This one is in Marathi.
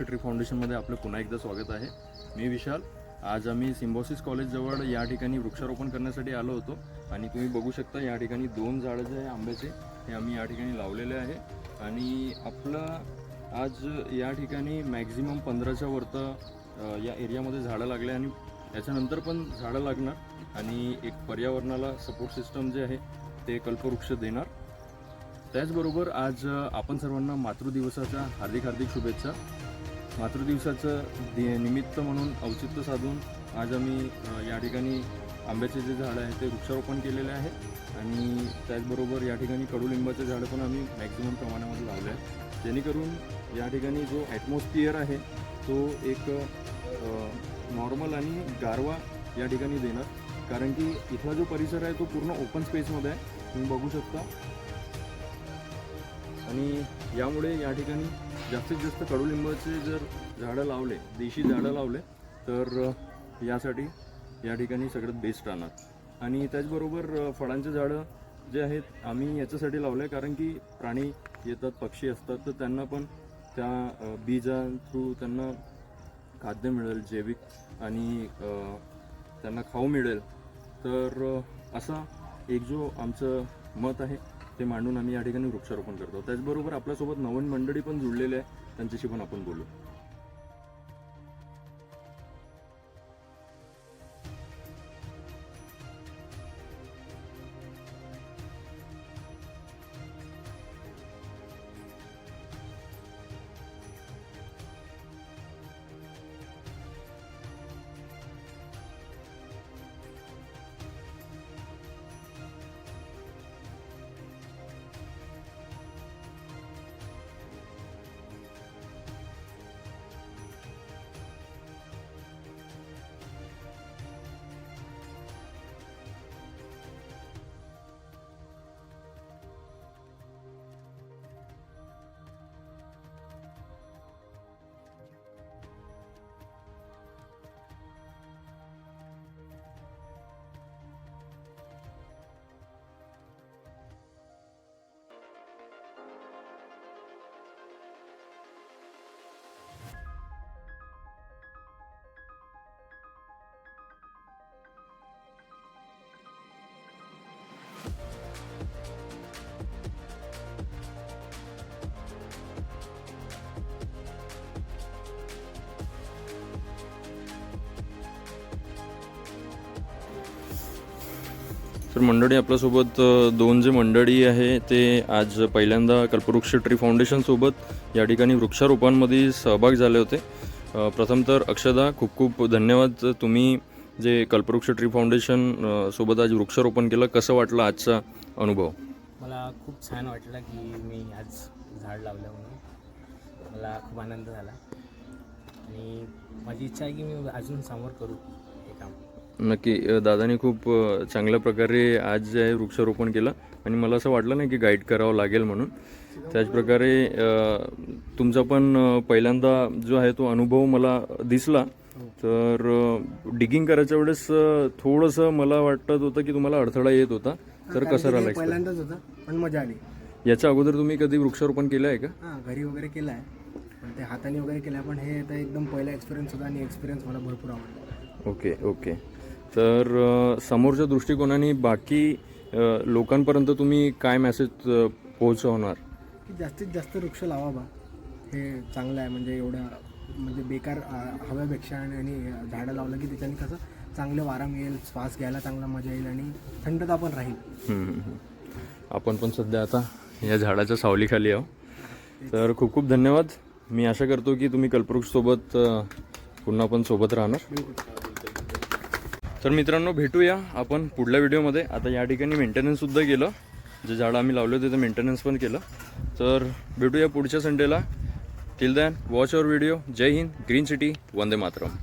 कल्पवृक्ष ट्री फाउंडेशनमध्ये आपलं पुन्हा एकदा स्वागत आहे. मी विशाल. आज आम्ही सिम्बॉसिस कॉलेजजवळ या ठिकाणी वृक्षारोपण करण्यासाठी आलो होतो. आणि तुम्ही बघू शकता या ठिकाणी दोन झाडं जे आहे आंब्याचे हे आम्ही या ठिकाणी लावलेले आहे. आणि आपलं आज या ठिकाणी मॅक्झिमम पंधराच्या वरतं या एरियामध्ये झाडं लागले आणि याच्यानंतर पण झाडं लागणार. आणि एक पर्यावरणाला सपोर्ट सिस्टम जे आहे ते कल्पवृक्ष देणार. त्याचबरोबर आज आपण सर्वांना मातृदिवसाच्या हार्दिक हार्दिक शुभेच्छा. मातृदिवसाचं दि निमित्त म्हणून औचित्य साधून आज आम्ही या ठिकाणी आंब्याचे जे झाडं आहे ते वृक्षारोपण केलेले आहे. आणि त्याचबरोबर या ठिकाणी कडुलिंबाचे झाडं पण आम्ही मॅक्झिमम प्रमाणामध्ये लावले आहे जेणेकरून या ठिकाणी जो ॲटमॉस्फिअर आहे तो एक नॉर्मल आणि गारवा या ठिकाणी देणार. कारण की इथला जो परिसर आहे तो पूर्ण ओपन स्पेसमध्ये आहे. तुम्ही बघू शकता. आणि यामुळे या ठिकाणी जास्तीत जास्त कडुलिंबाचे जर झाडं लावले देशी झाडं लावले तर यासाठी या ठिकाणी सगळ्यात बेस्ट राहणार. आणि त्याचबरोबर फळांचे झाडं जे आहेत आम्ही याच्यासाठी लावले कारण की प्राणी येतात पक्षी असतात तर त्यांना पण त्या बीजा थ्रू त्यांना खाद्य मिळेल जैविक आणि त्यांना खाऊ मिळेल. तर असा एक जो आमचं मत आहे. ते मांडून आम्ही या ठिकाणी वृक्षारोपण करतो. त्याचबरोबर आपल्यासोबत नवीन मंडळी पण जुळलेले आहे त्यांच्याशी पण आपण बोलू. तर मंडळी आपल्यासोबत दोन जे मंडळी आहे ते आज पहिल्यांदा कल्पवृक्ष ट्री फाउंडेशनसोबत या ठिकाणी वृक्षारोपांमध्ये सहभाग झाले होते. प्रथम तर अक्षदा खूप खूप धन्यवाद. तुम्ही जे कल्पवृक्ष ट्री फाउंडेशन सोबत आज वृक्षारोपण केलं कसं वाटलं आजचा अनुभव? मला खूप छान वाटलं की मी आज झाड लावलं म्हणून. मला खूप आनंद झाला. आणि माझी इच्छा आहे की मी अजून समोर करू हे काम. नक्की दादाने खूप चांगल्या प्रकारे आज जे आहे वृक्षारोपण केलं. आणि मला असं वाटलं नाही की गाईड करावं लागेल म्हणून. त्याचप्रकारे तुमचा पण पहिल्यांदा जो आहे तो अनुभव मला दिसला. तर डिगिंग करायच्या वेळेस थोडंसं मला वाटत होतं की तुम्हाला अडथळा येत होता. तर कसं राहिलं पहिल्यांदाच होतं पण मजा आली. याच्या अगोदर तुम्ही कधी वृक्षारोपण केलं आहे का? घरी वगैरे केलं आहे. पण ते हाताने वगैरे केलं आहे पण हे आता एकदम पहिला एक्सपिरियन्स होता आणि एक्सपिरियन्स मला भरपूर आवडला. Okay okay. तर समोरच्या दृष्टिकोनाने बाकी लोकांपर्यंत तुम्ही काय मेसेज पोहोचवणार? की जास्तीत जास्त वृक्ष लावा बा. हे चांगलं आहे. म्हणजे एवढं म्हणजे बेकार हव्यापेक्षा आणि आणि झाडं लावलं की त्याच्याने कसं चांगलं वारा मिळेल श्वास घ्यायला चांगला मजा येईल आणि थंडता पण राहील. आपण पण सध्या आता या झाडाच्या सावलीखाली आहो तर खूप खूप धन्यवाद. मी आशा करतो की तुम्ही कल्पवृक्षसोबत पुन्हा पण सोबत राहणार. तर मित्रांनो भेटूया आपण पुढल्या व्हिडिओमध्ये. आता या ठिकाणी मेंटेनन्ससुद्धा केलं. जे झाडं आम्ही लावले होते ते मेंटेनन्स पण केलं. तर भेटूया पुढच्या संडेला till then watch our video जय हिंद ग्रीन सिटी वंदे मातरम